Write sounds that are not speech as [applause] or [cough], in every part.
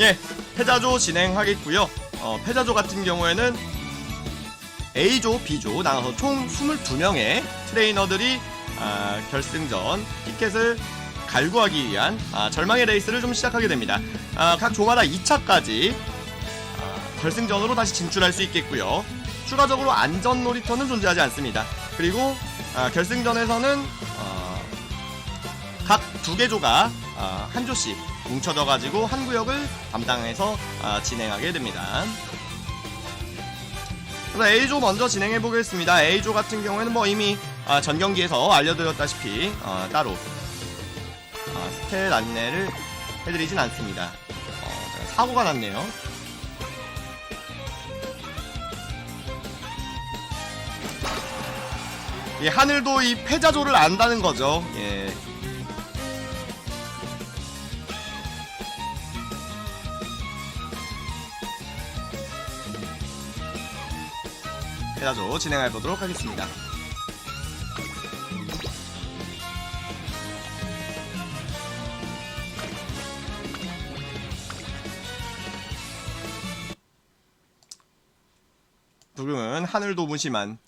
예, 패자조 진행하겠고요. 어, 패자조 같은 경우에는 A조, B조 나눠서 총 22명의 트레이너들이 아, 결승전 티켓을 갈구하기 위한 아, 절망의 레이스를 좀 시작하게 됩니다. 아, 각 조마다 2차까지 아, 결승전으로 다시 진출할 수 있겠고요. 추가적으로 안전 놀이터는 존재하지 않습니다. 그리고 아, 결승전에서는 어, 각두 개 조가 아, 한 조씩 뭉쳐져 가지고 한 구역을 담당해서 아, 진행하게 됩니다. 그래서 A조 먼저 진행해 보겠습니다. A조 같은 경우에는 뭐 이미 아, 전 경기에서 알려드렸다시피 어, 따로 아, 스탯 안내를 해드리진 않습니다. 어, 사고가 났네요. 예, 하늘도 이 패자조를 안다는 거죠. 예. 패자조 진행해 보도록 하겠습니다. 부금은 하늘도 무심한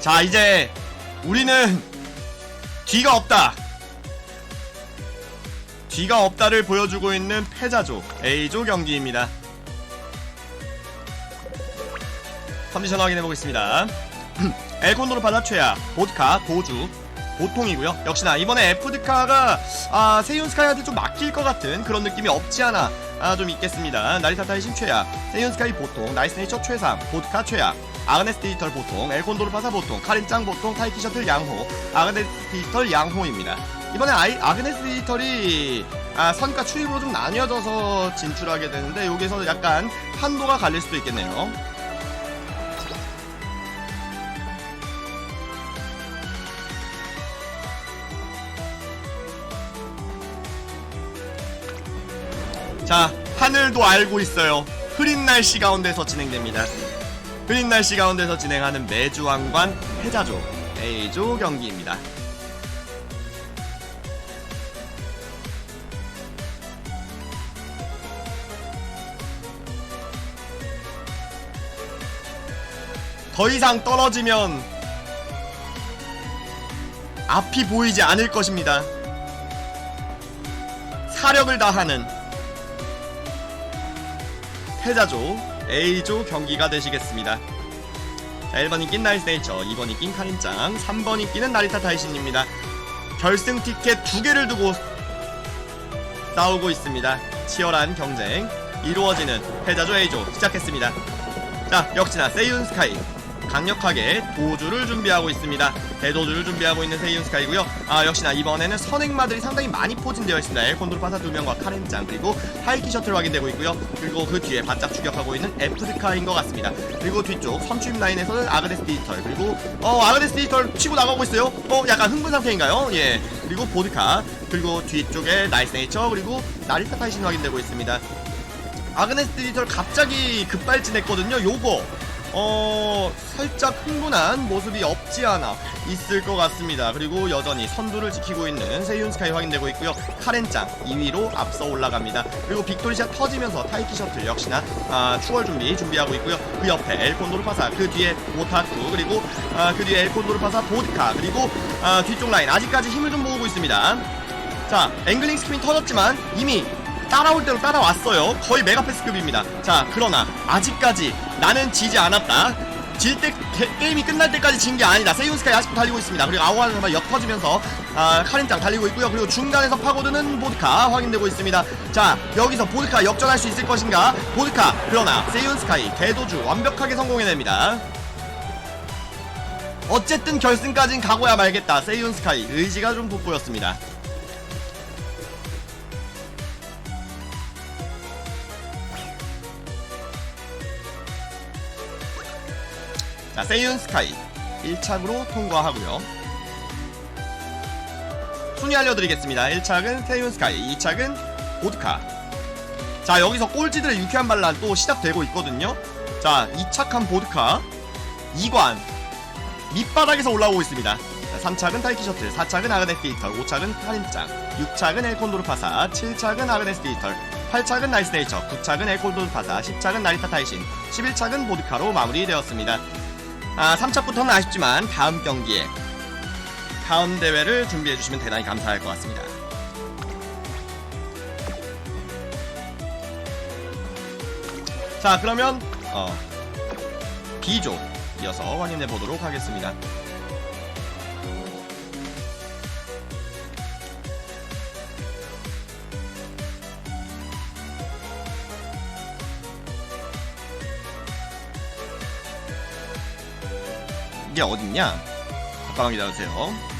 자 이제 우리는 뒤가 없다 뒤가 없다를 보여주고 있는 패자조 A조 경기입니다. 컨디션 확인해 보겠습니다. [clears throat] 엘콘도르 바다 최야 보드카 도주 보통이고요. 역시나 이번에 에프드카가 아, 세윤스카이한테 좀 막힐 것 같은 그런 느낌이 없지 않아 아, 좀 있겠습니다. 나리타타의 신최야 세윤스카이 보통 나이스네이처 최상 보드카 최야 아그네스 디지털 보통 엘콘도르 파사 보통 카린짱 보통 타이키 셔틀 양호 아그네스 디지털 양호입니다 이번에 아이, 아그네스 디지털이 아, 선가 추입으로 좀 나뉘어져서 진출하게 되는데 여기서 약간 판도가 갈릴 수도 있겠네요 자, 하늘도 알고 있어요. 흐린 날씨 가운데서 진행됩니다. 흐린 날씨 가운데서 진행하는 매주 왕관 패자조 A조 경기입니다. 더 이상 떨어지면 앞이 보이지 않을 것입니다. 사력을 다하는 패자조 A조 경기가 되시겠습니다. 자, 1번이 낀 나이스네이처, 2번이 낀 카린짱, 3번이 끼는 나리타 타이신입니다. 결승 티켓 두 개를 두고 싸우고 있습니다. 치열한 경쟁 이루어지는 패자조 A조 시작했습니다. 자, 역시나 세이윤 스카이 강력하게 도주를 준비하고 있습니다. 대도주를 준비하고 있는 세이윤 스카이고요. 아, 역시나 이번에는 선행마들이 상당히 많이 포진되어 있습니다. 엘콘도르 파사 2명과 카렌짱 그리고 하이키 셔틀 확인되고 있고요. 그리고 그 뒤에 바짝 추격하고 있는 에프드카인 것 같습니다. 그리고 뒤쪽 선추임 라인에서는 아그네스 디지털 그리고 어 아그네스 디지털 치고 나가고 있어요. 어 약간 흥분 상태인가요? 예. 그리고 보드카 그리고 뒤쪽에 나이스 네이처 그리고 나리타 타이신 확인되고 있습니다. 아그네스 디지털 갑자기 급발진했거든요. 요거 어 살짝 흥분한 모습이 없지 않아 있을 것 같습니다. 그리고 여전히 선두를 지키고 있는 세윤 스카이 확인되고 있고요. 카렌짱 2위로 앞서 올라갑니다. 그리고 빅토리샤 터지면서 타이키 셔틀 역시나 아, 추월 준비 준비하고 있고요. 그 옆에 엘콘도르 파사 그 뒤에 오타쿠 그리고 아, 그 뒤에 엘콘도르 파사 보드카 그리고 아, 뒤쪽 라인 아직까지 힘을 좀 모으고 있습니다. 자 앵글링 스크린 터졌지만 이미 따라올 대로 따라왔어요. 거의 메가패스급입니다. 자, 그러나 아직까지 나는 지지 않았다. 질때 게임이 끝날 때까지 진 게 아니다. 세이온스카이 아직도 달리고 있습니다. 그리고 아우아는 역 터지면서 아, 카린짱 달리고 있고요. 그리고 중간에서 파고드는 보드카 확인되고 있습니다. 자, 여기서 보드카 역전할 수 있을 것인가? 보드카 그러나 세이온스카이 대도주 완벽하게 성공해냅니다. 어쨌든 결승까진 가고야 말겠다. 세이온스카이 의지가 좀 돋보였습니다. 자, 세이윤 스카이 1착으로 통과하고요. 순위 알려드리겠습니다. 1착은 세이윤 스카이, 2착은 보드카. 자, 여기서 꼴찌들의 유쾌한 반란 또 시작되고 있거든요. 자, 2착한 보드카, 2관, 밑바닥에서 올라오고 있습니다. 자, 3착은 타이키 셔틀, 4착은 아그네스 디지털, 5착은 카린짱, 6착은 엘콘도르 파사, 7착은 아그네스 디지털, 8착은 나이스 네이처, 9착은 엘콘도르 파사, 10착은 나리타 타이신, 11착은 보드카로 마무리되었습니다. 아, 3착부터는 아쉽지만 다음 경기에 다음 대회를 준비해 주시면 대단히 감사할 것 같습니다. 자, 그러면 어, B조 이어서 확인해 보도록 하겠습니다. 이게 어딨냐? 잠깐만 기다려주세요.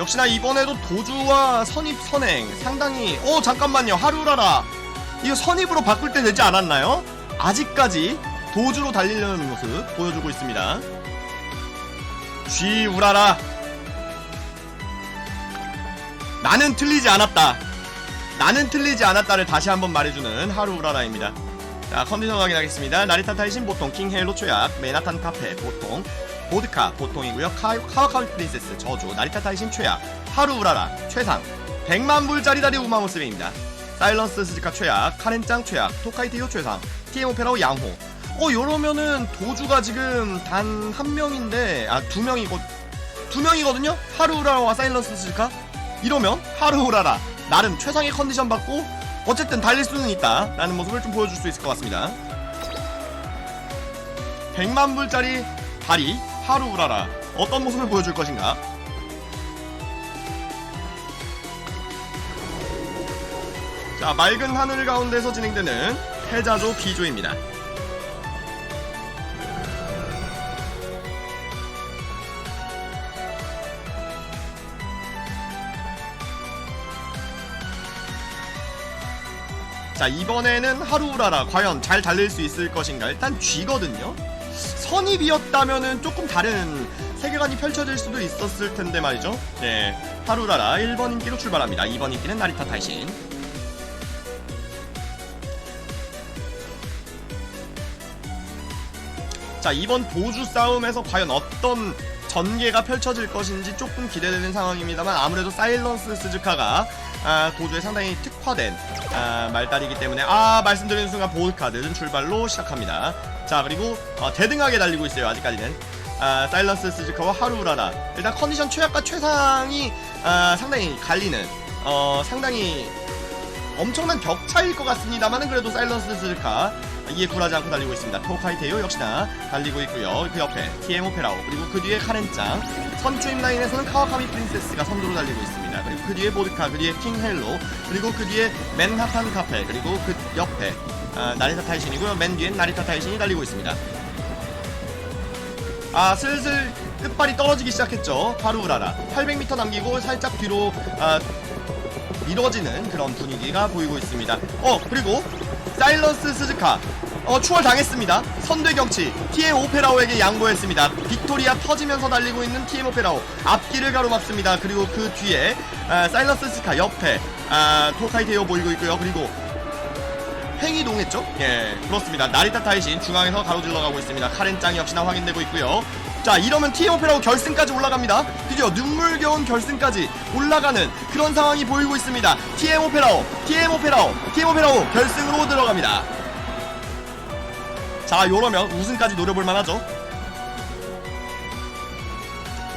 역시나 이번에도 도주와 선입 선행 상당히 어 잠깐만요 하루라라 이거 선입으로 바꿀 때 되지 않았나요? 아직까지 도주로 달리려는 모습 보여주고 있습니다 쥐 우라라 나는 틀리지 않았다. 나는 틀리지 않았다를 다시 한번 말해주는 하루 우라라입니다. 자 컨디션 확인하겠습니다. 나리타 타이신 보통 킹헬로 최악 메나탄 카페 보통 보드카 보통이고요. 카, 카와카미 프린세스 저주 나리타 타이신 최악 하루 우라라 최상. 100만 불짜리 다리 우마모스입니다. 사일런스 스즈카 최악 카렌짱 최악 토카이테요 최상 TM 오페라오 양호. 어 요러면은 도주가 지금 단 한 명인데 아 두 명이고 두 명이거든요? 하루 우라라와 사일런스 스즈카 이러면 하루 우라라. 나름 최상의 컨디션 받고 어쨌든 달릴 수는 있다. 라는 모습을 좀 보여줄 수 있을 것 같습니다. 100만 불짜리 다리 하루 우라라. 어떤 모습을 보여줄 것인가? 자 맑은 하늘 가운데서 진행되는 패자조 B조입니다 자 이번에는 하루우라라. 과연 잘 달릴 수 있을 것인가? 일단 쥐거든요. 선입이었다면은 조금 다른 세계관이 펼쳐질 수도 있었을 텐데 말이죠. 네 하루라라. 1번 인기로 출발합니다. 2번 인기는 나리타 타이신. 자 이번 도주 싸움에서 과연 어떤 전개가 펼쳐질 것인지 조금 기대되는 상황입니다만 아무래도 사일런스 스즈카가 아, 도주에 상당히 특화된 아, 말달이기 때문에 아 말씀드리는 순간 보드카 늦은 출발로 시작합니다. 자 그리고 어, 대등하게 달리고 있어요 아직까지는. 아, 사일런스 스즈카와 하루라라. 일단 컨디션 최악과 최상이 아, 상당히 갈리는 어, 상당히 엄청난 격차일 것 같습니다만은 그래도 사일런스 스즈카 이에 굴하지 않고 달리고 있습니다. 토카이테요 역시나 달리고 있고요. 그 옆에 TM 오페라오 그리고 그 뒤에 카렌짱 선추임 라인에서는 카와카미 프린세스가 선두로 달리고 있습니다. 그리고 그 뒤에 보드카 그 뒤에 킹헬로 그리고 그 뒤에 맨하탄 카페 그리고 그 옆에 아, 나리타 타이신이고요. 맨 뒤엔 나리타 타이신이 달리고 있습니다. 아 슬슬 끝발이 떨어지기 시작했죠. 하루우라라 800m 남기고 살짝 뒤로 아, 미뤄지는 그런 분위기가 보이고 있습니다. 어 그리고 사일런스 스즈카 어, 추월 당했습니다. 선대 경치 TM 오페라오에게 양보했습니다. 빅토리아 터지면서 달리고 있는 TM 오페라오 앞길을 가로막습니다. 그리고 그 뒤에 아, 사일런스 스즈카 옆에 아, 토카이테오 보이고 있고요. 그리고 팽이 동했죠? 예, 그렇습니다. 나리타 타이신 중앙에서 가로질러 가고 있습니다. 카렌짱 역시나 확인되고 있고요. 자, 이러면 TM 오페라오 결승까지 올라갑니다. 드디어 눈물겨운 결승까지 올라가는 그런 상황이 보이고 있습니다. TM 오페라오, TM 오페라오, TM 오페라오 결승으로 들어갑니다. 자, 요러면 우승까지 노려볼 만하죠.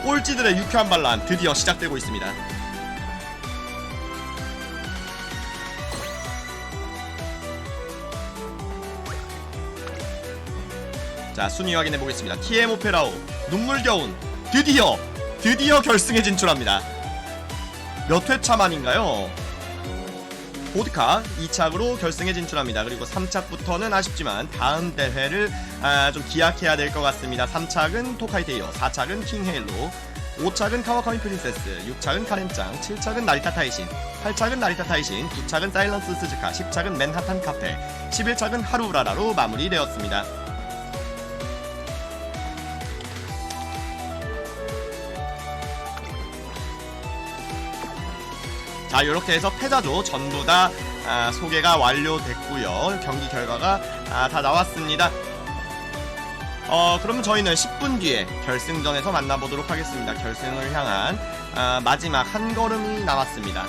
꼴찌들의 유쾌한 반란 드디어 시작되고 있습니다. 자 순위 확인해 보겠습니다. TM 오페라오 눈물겨운 드디어 드디어 결승에 진출합니다. 몇 회차 만인가요? 보드카 2착으로 결승에 진출합니다. 그리고 3착부터는 아쉽지만 다음 대회를 아, 좀 기약해야 될 것 같습니다. 3착은 토카이테이어, 4착은 킹헤일로, 5착은 카와카미 프린세스, 6착은 카렌짱, 7착은 나리타 타이신, 8착은 나리타 타이신, 9착은 사일런스 스즈카, 10착은 맨하탄 카페, 11착은 하루라라로 마무리되었습니다. 자 이렇게 해서 패자조 전부 다 아, 소개가 완료됐고요. 경기 결과가 아, 다 나왔습니다. 어 그러면 저희는 10분 뒤에 결승전에서 만나보도록 하겠습니다. 결승을 향한 아, 마지막 한 걸음이 남았습니다